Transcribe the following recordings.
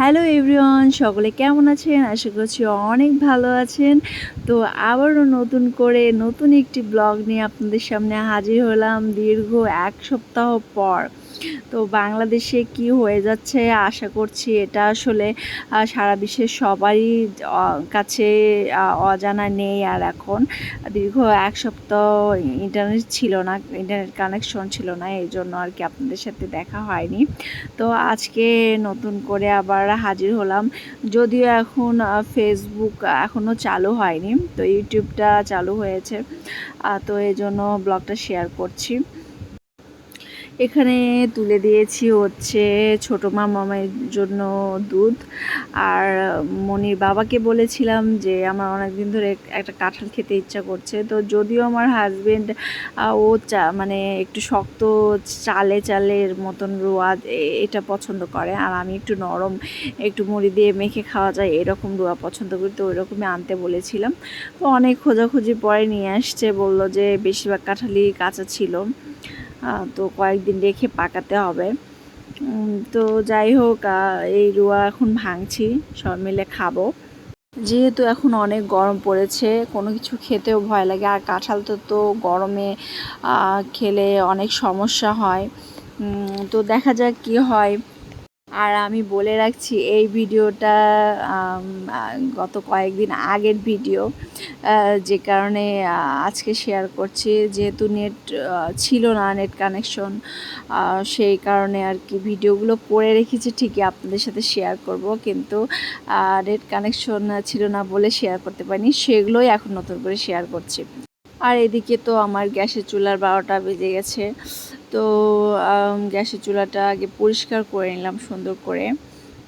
Hello everyone, সকলে কেমন আছেন? আশা করছি অনেক ভালো আছেন। তো আবারও নতুন করে নতুন একটি ব্লগ নিয়ে আপনাদের সামনে হাজির হলাম দীর্ঘ এক সপ্তাহ পর। তো বাংলাদেশে কি হয়ে যাচ্ছে আশা করছি এটা আসলে সারা বিশ্বের সবারই কাছে অজানা নেই। আর এখন দীর্ঘ এক সপ্তাহ ইন্টারনেট ছিল না ইন্টারনেট কানেকশন ছিল না, এই জন্য আর কি আপনাদের সাথে দেখা হয়নি। তো আজকে নতুন করে আবার হাজির হলাম। যদিও এখন ফেসবুক এখনও চালু হয়নি, তো ইউটিউবটা চালু হয়েছে। তো এই জন্য ব্লগটা শেয়ার করছি। এখানে তুলে দিয়েছি হচ্ছে ছোটো মা মামের জন্য দুধ। আর মনির বাবাকে বলেছিলাম যে, আমার অনেক দিন ধরে একটা কাঁঠাল খেতে ইচ্ছা করছে। তো যদিও আমার হাজবেন্ড ও চা মানে একটু শক্ত, চালে চালের মতন রোয়া এটা পছন্দ করে। আর আমি একটু নরম, একটু মুড়ি দিয়ে মেখে খাওয়া যায়, এরকম রোয়া পছন্দ করি। তো ওইরকমই আনতে বলেছিলাম। তো অনেক খোঁজাখুঁজি পরে নিয়ে আসছে, বলল যে, বেশিরভাগ কাঁঠালই কাঁচা ছিল। তো কয়েকদিন রেখে পাকাতে হবে। তো যাই হোক এই রুয়া এখন ভাঙছি, সব মিলে খাব। যেহেতু এখন অনেক গরম পড়েছে, কোনো কিছু খেতেও ভয় লাগে। আর কাঁঠাল তো তো গরমে খেলে অনেক সমস্যা হয়। তো দেখা যাক কি হয়। আর আমি বলে রাখছি, এই ভিডিওটা গত কয়েকদিন আগের ভিডিও যে কারণে আজকে শেয়ার করছি। যেহেতু নেট ছিল না নেট কানেকশন সেই কারণে আর কি ভিডিওগুলো করে রেখেছি, ঠিকই আপনাদের সাথে শেয়ার করব। কিন্তু নেট কানেকশন ছিল না বলে শেয়ার করতে পারিনি, সেগুলোই এখন নতুন করে শেয়ার করছি। আর এদিকে তো আমার গ্যাসের চুলার বারোটা বেজে গেছে। তো গ্যাসের চুলাটা আগে পরিষ্কার করে নিলাম সুন্দর করে।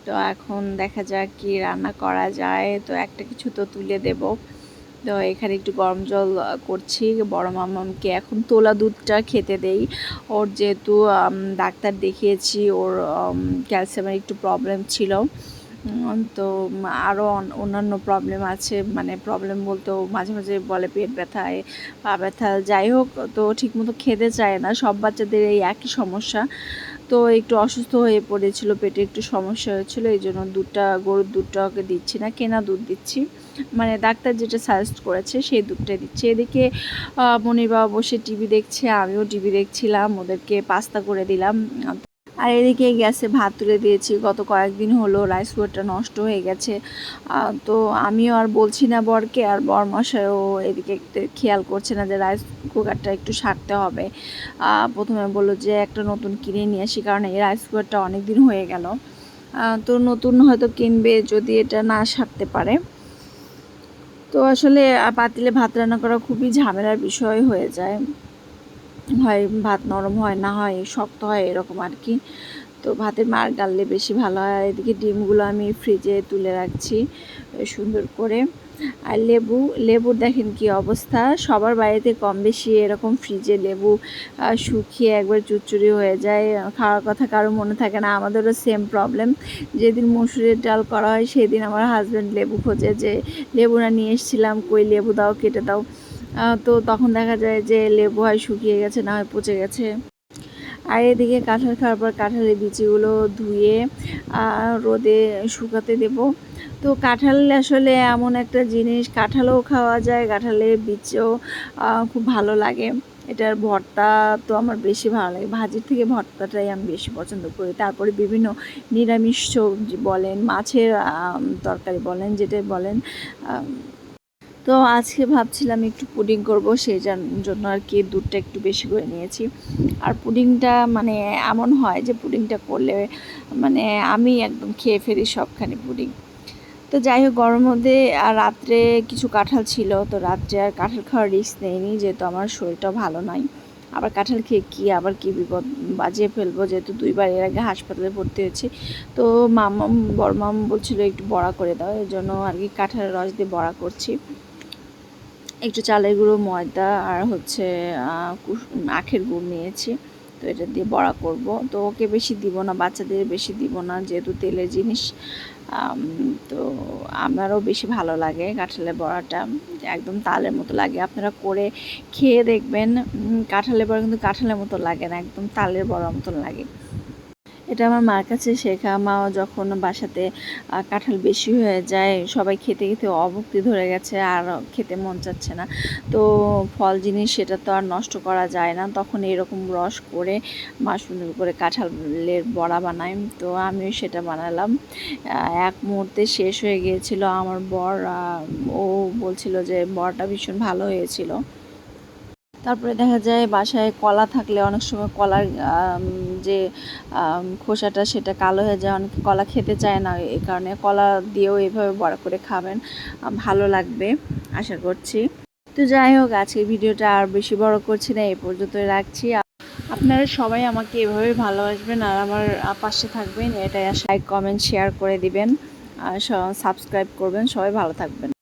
তো এখন দেখা যাক কি রান্না করা যায়। তো একটা কিছু তো তুলে দেব। তো এখানে একটু গরম জল করছি। বড় মামাকে এখন তোলা দুধটা খেতে দেই। ওর যেহেতু ডাক্তার দেখিয়েছি, ওর ক্যালসিয়ামের একটু প্রবলেম ছিল। তো আরও অন্যান্য প্রবলেম আছে। মানে প্রবলেম বলতেও মাঝে মাঝে বলে পেট ব্যথায়, পা ব্যথা, যাই হোক, তো ঠিকমতো খেতে চায় না। সব বাচ্চাদের এই একই সমস্যা। তো একটু অসুস্থ হয়ে পড়েছিল, পেটে একটু সমস্যা হয়েছিল, এই জন্য দুধটা, গরুর দুধটা ওকে দিচ্ছি না, কেনা দুধ দিচ্ছি। মানে ডাক্তার যেটা সাজেস্ট করেছে, সেই দুধটাই দিচ্ছি। এদিকে মনির বাবা বসে টিভি দেখছে, আমিও টিভি দেখছিলাম, ওদেরকে পাস্তা করে দিলাম। আর এদিকে গ্যাসে ভাত তুলে দিয়েছি। গত কয়েকদিন হলো রাইস কুকারটা নষ্ট হয়ে গেছে। তো আমিও আর বলছি না বরকে, আর বর মশাইও এদিকে খেয়াল করছে না যে রাইস কুকারটা একটু সারতে হবে। প্রথমে বলল যে একটা নতুন কিনে নিয়ে আসি, কারণ এই রাইস কুকারটা অনেক দিন হয়ে গেল। তো নতুন হয়তো কিনবে যদি এটা না সারতে পারে। তো আসলে পাতিলে ভাত রান্না করা খুবই ঝামেলার বিষয় হয়ে যায়। হয়, ভাত নরম হয়, না হয় শক্ত হয়, এরকম আর কি তো ভাতের মার গাললে বেশি ভালো হয়। এদিকে ডিমগুলো আমি ফ্রিজে তুলে রাখছি সুন্দর করে। আর লেবু, লেবুর দেখেন কি অবস্থা। সবার বাড়িতে কম বেশি এরকম ফ্রিজে লেবু শুকিয়ে একবার চুরচুরি হয়ে যায়। খাওয়ার কথা কারও মনে থাকে না। আমাদেরও সেম প্রবলেম যেদিন মসুরের ডাল করা হয়, সেদিন আমার হাজব্যান্ড লেবু খোঁজে যে লেবুটা নিয়ে এসেছিলাম, কই লেবু দাও, কেটে দাও। তো তখন দেখা যায় যে লেবু হয় শুকিয়ে গেছে, না হয় পচে গেছে। আর এদিকে কাঁঠাল খাওয়ার পর কাঁঠালের বিচিগুলো ধুয়ে রোদে শুকাতে দেব। তো কাঁঠাল আসলে এমন একটা জিনিস, কাঁঠালও খাওয়া যায় কাঁঠালের বীজও খুব ভালো লাগে। এটার ভর্তা তো আমার বেশি ভালো লাগে। ভাজির থেকে ভর্তাটাই আমি বেশি পছন্দ করি। তারপরে বিভিন্ন নিরামিষ সবজি বলেন, মাছের তরকারি বলেন যেটা বলেন তো আজকে ভাবছিলাম একটু পুডিং করব, সেই জন্য আর কি দুধটা একটু বেশি করে নিয়েছি। আর পুডিংটা মানে এমন হয় যে পুডিংটা করলে মানে আমি একদম খেয়ে ফেলি সবখানি পুডিং। তো যাই হোক, গরমের মধ্যে আর রাত্রে কিছু কাঁঠাল ছিল, তো রাত্রে আর কাঁঠাল খাওয়ার রিস্ক নেইনি, যেহেতু আমার শরীরটা ভালো নয় আবার কাঁঠাল খেয়ে কি, আবার কি বিপদ বাজিয়ে ফেলব, যেহেতু দুইবার এর আগে হাসপাতালে ভর্তি হয়েছি। তো মামাম বড়মাম বলছিল একটু বড়া করে দাও, এর জন্য আর কি কাঁঠালের রস দিয়ে বড়া করছি। একটু চালের গুঁড়ো, ময়দা আর হচ্ছে আখের গুড় নিয়েছি। তো এটা দিয়ে বড়া করব। তো ওকে বেশি দিব না, বাচ্চাদের বেশি দিব না, যেহেতু তেলের জিনিস। তো আমারও বেশি ভালো লাগে কাঁঠালের বড়াটা। একদম তালের মতো লাগে। আপনারা করে খেয়ে দেখবেন। কাঁঠালের বড়া কিন্তু কাঁঠালের মতো লাগে না, একদম তালের বড়ার মতো লাগে। এটা আমার মার কাছে শেখা। মা যখন বাসাতে কাঁঠাল বেশি হয়ে যায়, সবাই খেতে খেতে অভুক্তি ধরে গেছে, আর খেতে মন চাচ্ছে না। তো ফল, জিনিস সেটা তো আর নষ্ট করা যায় না। তখন এরকম রস করে মা সুন্দর করে কাঁঠালের বড়া বানাই। তো আমিও সেটা বানালাম। এক মুহূর্তে শেষ হয়ে গিয়েছিল আমার বর ও বলছিল যে বড়টা ভীষণ ভালো হয়েছিল। তারপরে দেখা যায় বাসায় কলা থাকলে অনেক সময় কলার যে খোসাটা সেটা কালো হয়ে যায়। অনেকে কলা খেতে চায় না এই কারণে কলা দিয়েও এভাবে বড় করে খাবেন। ভালো লাগবে, আশা করছি। তো যাই হোক আজকে ভিডিওটা আর বেশি বড় করছি না, এ পর্যন্তই রাখছি। আপনারা সবাই আমাকে এভাবে ভালোবাসবেন আর আমার পাশে থাকবেন। এটাই আশা কমেন্ট শেয়ার করে দিবেন। আর সাবস্ক্রাইব করবেন। সবাই ভালো থাকবেন।